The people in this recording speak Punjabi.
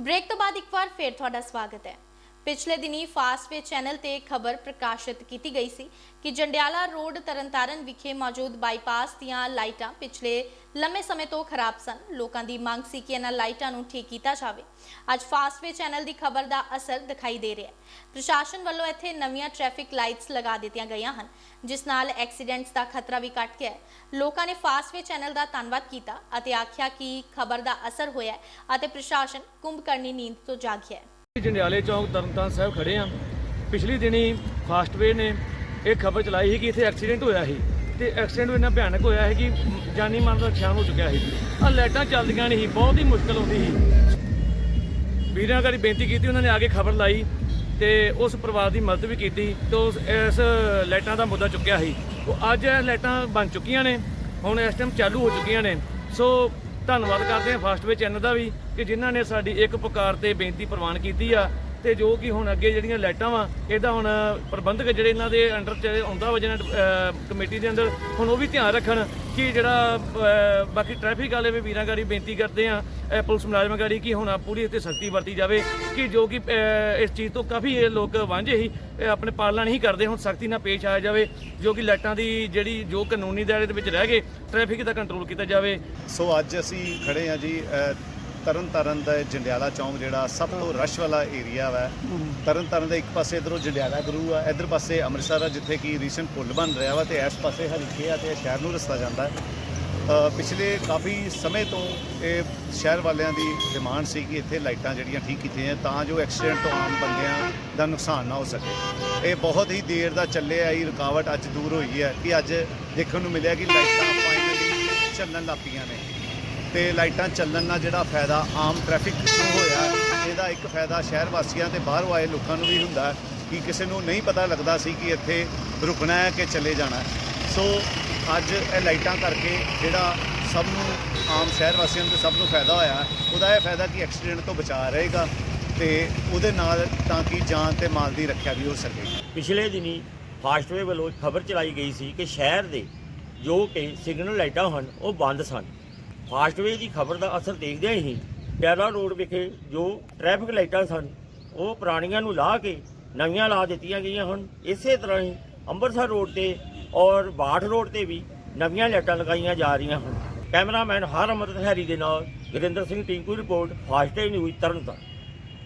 ਬ੍ਰੇਕ ਤੋਂ ਬਾਅਦ ਇੱਕ ਵਾਰ ਫੇਰ ਤੁਹਾਡਾ ਸਵਾਗਤ ਹੈ। ਪਿਛਲੇ ਦਿਨੀ ਫਾਸਟਵੇ ਚੈਨਲ ਤੇ ਖਬਰ ਪ੍ਰਕਾਸ਼ਿਤ ਕੀਤੀ ਗਈ ਸੀ ਕਿ ਜੰਡਿਆਲਾ ਰੋਡ ਤਰਨਤਾਰਨ ਵਿਖੇ ਮੌਜੂਦ ਬਾਈਪਾਸ ਦੀਆਂ ਲਾਈਟਾਂ ਪਿਛਲੇ ਲੰਮੇ ਸਮੇਂ ਤੋਂ ਖਰਾਬ ਸਨ। ਲੋਕਾਂ ਦੀ ਮੰਗ ਸੀ ਕਿ ਇਹਨਾਂ ਲਾਈਟਾਂ ਨੂੰ ਠੀਕ ਕੀਤਾ ਜਾਵੇ। ਅੱਜ ਫਾਸਟਵੇ ਚੈਨਲ ਦੀ ਖਬਰ ਦਾ ਅਸਰ ਦਿਖਾਈ ਦੇ ਰਿਹਾ ਹੈ। ਪ੍ਰਸ਼ਾਸਨ ਵੱਲੋਂ ਇੱਥੇ ਨਵੀਆਂ ਟ੍ਰੈਫਿਕ ਲਾਈਟਸ ਲਗਾ ਦਿੱਤੀਆਂ ਗਈਆਂ ਹਨ, ਜਿਸ ਨਾਲ ਐਕਸੀਡੈਂਟਸ ਦਾ ਖਤਰਾ ਵੀ ਘਟ ਗਿਆ ਹੈ। ਲੋਕਾਂ ਨੇ ਫਾਸਟਵੇ ਚੈਨਲ ਦਾ ਧੰਨਵਾਦ ਕੀਤਾ ਅਤੇ ਆਖਿਆ ਕਿ ਖਬਰ ਦਾ ਅਸਰ ਹੋਇਆ ਹੈ ਅਤੇ ਪ੍ਰਸ਼ਾਸਨ ਕੁੰਭਕਰਨੀ ਨੀਂਦ ਤੋਂ ਜਾਗਿਆ ਹੈ। ਜੰਡਿਆਲੇ ਚੌਂਕ ਤਰਨਤਾਰਨ ਸਾਹਿਬ ਖੜੇ ਆ। ਪਿਛਲੀ ਦਿਨੀ ਫਾਸਟਵੇ ਨੇ ਇਹ ਖਬਰ ਚਲਾਈ ਸੀ ਕਿ ਇੱਥੇ ਐਕਸੀਡੈਂਟ ਹੋਇਆ ਸੀ ਤੇ ਐਕਸੀਡੈਂਟ ਇੰਨਾ ਭਿਆਨਕ ਹੋਇਆ ਸੀ ਕਿ ਜਾਨੀ ਮਾਨ ਦਾ ਨੁਕਸਾਨ ਹੋ ਚੁੱਕਿਆ ਸੀ। ਆ ਲਾਈਟਾਂ ਚੱਲਦੀਆਂ ਨਹੀਂ ਸੀ, ਬਹੁਤ ਹੀ ਮੁਸ਼ਕਲ ਆਉਂਦੀ ਸੀ। ਵੀਰਾਂ ਘਰੀ ਬੇਨਤੀ ਕੀਤੀ, ਉਹਨਾਂ ਨੇ ਆ ਕੇ ਖਬਰ ਲਾਈ ਤੇ ਉਸ ਪਰਿਵਾਰ ਦੀ ਮਦਦ ਵੀ ਕੀਤੀ ਤੇ ਉਸ, ਇਸ ਲਾਈਟਾਂ ਦਾ ਮੁੱਦਾ ਚੁੱਕਿਆ ਸੀ। ਉਹ ਅੱਜ ਇਹ ਲਾਈਟਾਂ ਬਣ ਚੁੱਕੀਆਂ ਨੇ, ਹੁਣ ਇਸ ਟਾਈਮ ਚਾਲੂ ਹੋ ਚੁੱਕੀਆਂ ਨੇ। ਸੋ ਧੰਨਵਾਦ ਕਰਦੇ ਹਾਂ ਫਾਸਟਵੇ ਚੈਨਲ ਦਾ ਵੀ ਕਿ ਜਿਨ੍ਹਾਂ ਨੇ ਸਾਡੀ ਇੱਕ ਪੁਕਾਰ ਤੇ ਬੇਨਤੀ ਪ੍ਰਵਾਨ ਕੀਤੀ ਆ। ਤੇ ਜੋ ਕਿ ਹੁਣ ਅੱਗੇ ਜਿਹੜੀਆਂ ਲਾਈਟਾਂ ਵਾ ਇਹਦਾ ਹੁਣ ਪ੍ਰਬੰਧਕ ਜਿਹੜੇ ਇਹਨਾਂ ਦੇ ਅੰਡਰ ਚ ਆਉਂਦਾ ਵਾ ਜਿਹਨਾਂ ਕਮੇਟੀ ਦੇ ਅੰਦਰ, ਹੁਣ ਉਹ ਵੀ ਧਿਆਨ ਰੱਖਣ ਕਿ ਜਿਹੜਾ ਬਾਕੀ ਟ੍ਰੈਫਿਕ ਵਾਲੇ ਵੀ ਵੀਰਾਂ ਗਾੜੀ ਬੇਨਤੀ ਕਰਦੇ ਆ ਪੁਲਿਸ ਮੁਲਾਜ਼ਮਾਂ ਗਾੜੀ ਕਿ ਹੁਣ ਪੂਰੀ ਇੱਥੇ ਸਖਤੀ ਵਰਤੀ ਜਾਵੇ ਕਿ ਜੋ ਕਿ ਇਸ ਚੀਜ਼ ਤੋਂ ਕਾਫੀ ਲੋਕ ਵਾਂਝੇ ਹੀ ਆਪਣੇ ਪਾਲਣਾ ਨਹੀਂ ਕਰਦੇ, ਹੁਣ ਸਖਤੀ ਨਾਲ ਪੇਸ਼ ਆਇਆ ਜਾਵੇ, ਜੋ ਕਿ ਲਾਈਟਾਂ ਦੀ ਜਿਹੜੀ ਜੋ ਕਾਨੂੰਨੀ ਦਾਇਰੇ ਦੇ ਵਿੱਚ ਰਹਿ ਗਏ ਟ੍ਰੈਫਿਕ ਦਾ ਕੰਟਰੋਲ ਕੀਤਾ ਜਾਵੇ। ਸੋ ਅੱਜ ਅਸੀਂ ਖੜੇ ਆ ਜੀ ਅ, ਤਰਨ ਤਾਰਨ ਦਾ ਜੰਡਿਆਲਾ ਚੌਂਕ ਜਿਹੜਾ ਸਭ ਤੋਂ ਰਸ਼ ਵਾਲਾ ਏਰੀਆ ਵਾ। ਤਰਨ ਤਾਰਨ ਦੇ ਇੱਕ ਪਾਸੇ ਇਧਰੋਂ ਜੰਡਿਆਲਾ ਗੁਰੂ ਆ ਇਧਰ ਪਾਸੇ ਅੰਮ੍ਰਿਤਸਰ ਆ ਜਿੱਥੇ ਕਿ ਰੀਸੈਂਟ ਪੁਲ ਬਣ ਰਿਹਾ ਵਾ ਤੇ ਇਸ ਪਾਸੇ ਹਰੀਕੇ ਆ ਤੇ ਸ਼ਹਿਰ ਨੂੰ ਰਸਤਾ ਜਾਂਦਾ। ਪਿਛਲੇ ਕਾਫੀ ਸਮੇਂ ਤੋਂ ਇਹ ਸ਼ਹਿਰ ਵਾਲਿਆਂ ਦੀ ਡਿਮਾਂਡ ਸੀ ਕਿ ਇੱਥੇ ਲਾਈਟਾਂ ਜਿਹੜੀਆਂ ਠੀਕ ਕੀਤੀਆਂ ਜਾਣ ਤਾਂ ਜੋ ਐਕਸੀਡੈਂਟ ਤੋਂ ਆਮ ਬੰਦਿਆਂ ਦਾ ਨੁਕਸਾਨ ਨਾ ਹੋ ਸਕੇ। ਇਹ ਬਹੁਤ ਹੀ ਦੇਰ ਦਾ ਚੱਲੇ ਆਈ ਰੁਕਾਵਟ ਅੱਜ ਦੂਰ ਹੋਈ ਹੈ ਕਿ ਅੱਜ ਦੇਖਣ ਨੂੰ ਮਿਲਿਆ ਕਿ ਲਾਈਟਾਂ ਫਾਈਨਲੀ ਚੱਲਣ ਲੱਗ ਪਈਆਂ ਨੇ। ਤੇ ਲਾਈਟਾਂ ਚੱਲਣ ਨਾਲ ਜਿਹੜਾ ਫਾਇਦਾ ਆਮ ਟ੍ਰੈਫਿਕ ਨੂੰ ਹੋਇਆ, ਇਹਦਾ ਇੱਕ ਫਾਇਦਾ ਸ਼ਹਿਰ ਵਾਸੀਆਂ ਤੇ ਬਾਹਰੋਂ ਆਏ ਲੋਕਾਂ ਨੂੰ ਵੀ ਹੁੰਦਾ ਕਿ ਕਿਸੇ ਨੂੰ ਨਹੀਂ ਪਤਾ ਲੱਗਦਾ ਸੀ ਕਿ ਇੱਥੇ ਰੁਕਣਾ ਹੈ ਕਿ ਚਲੇ ਜਾਣਾ ਸੋ ਅੱਜ ਇਹ ਲਾਈਟਾਂ ਕਰਕੇ ਜਿਹੜਾ ਸਭ ਨੂੰ, ਆਮ ਸ਼ਹਿਰ ਵਾਸੀਆਂ ਨੂੰ ਤੇ ਸਭ ਨੂੰ ਫਾਇਦਾ ਹੋਇਆ ਉਹਦਾ ਇਹ ਫਾਇਦਾ ਕਿ ਐਕਸੀਡੈਂਟ ਤੋਂ ਬਚਾ ਰਹੇਗਾ ਤੇ ਉਹਦੇ ਨਾਲ ਤਾਂ ਕਿ ਜਾਨ ਤੇ ਮਾਲ ਦੀ ਰੱਖਿਆ ਵੀ ਹੋ ਸਕੇ। ਪਿਛਲੇ ਦਿਨੀ ਫਾਸਟਵੇ ਵੱਲੋਂ ਖਬਰ ਚਲਾਈ ਗਈ ਸੀ ਕਿ ਸ਼ਹਿਰ ਦੇ ਜੋ ਕਿ ਸਿਗਨਲ ਲਾਈਟਾਂ ਹਨ, ਉਹ ਬੰਦ ਸਨ। ਫਾਸਟਵੇ ਦੀ ਖਬਰ ਦਾ ਅਸਰ ਦੇਖਦਿਆਂ ਹੀ ਪਿਆਰਾ ਰੋਡ ਵਿਖੇ ਜੋ ਟ੍ਰੈਫਿਕ ਲਾਈਟਾਂ ਸਨ, ਉਹ ਪੁਰਾਣੀਆਂ ਨੂੰ ਲਾ ਕੇ ਨਵੀਆਂ ਲਾ ਦਿੱਤੀਆਂ ਗਈਆਂ ਹਨ। ਇਸੇ ਤਰ੍ਹਾਂ ਹੀ ਅੰਮ੍ਰਿਤਸਰ ਰੋਡ ਤੇ ਔਰ ਬਾਠ ਰੋਡ ਤੇ ਵੀ ਨਵੀਆਂ ਲਾਈਟਾਂ ਲਗਾਈਆਂ ਜਾ ਰਹੀਆਂ ਹਨ। ਕੈਮਰਾਮੈਨ ਹਰ ਅਮਰਤ ਹੈਰੀ ਦੇ ਨਾਲ Gurinder Singh, Tinku report Fastway news Tarn Taran.